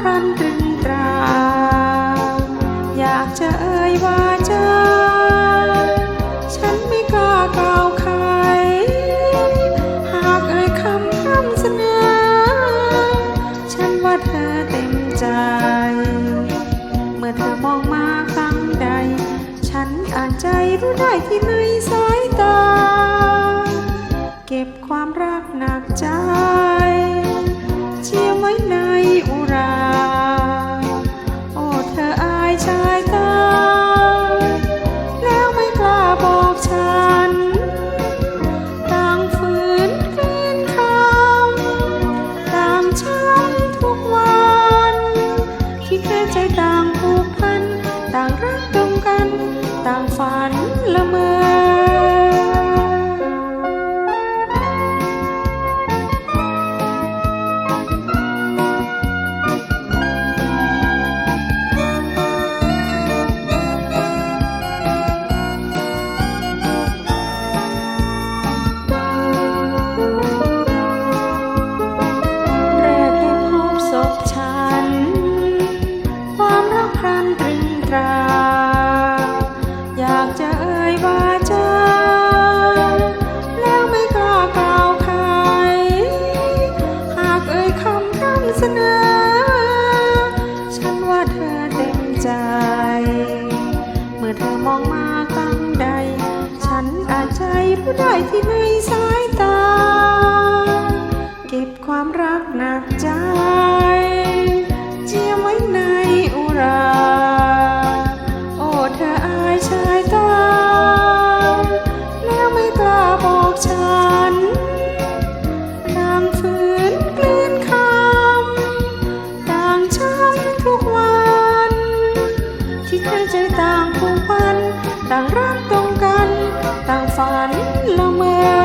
พรันตรึงตรา อยากจะเอ่ยว่าจา ฉันไม่กล้ากล่าวใครหากเอ่ยคำพร่ำเสนอ ฉันว่าเธอเต็มใจ เมื่อเธอมองมาครั้งใด ฉันอ่านใจรู้ได้ที่ในสายำ ใจรู้ได้ที่ในสายตา เก็บความรักหนักใจ เจียมไว้ในอุรา โอ้เธออายชายตา แล้วไม่กล้าบอกฉันต่างฝืนกลืนคำต่างช้ำทุกวัน ที่เคยใจต่างผูกพันต่างรัก ต่างฝันละเมอ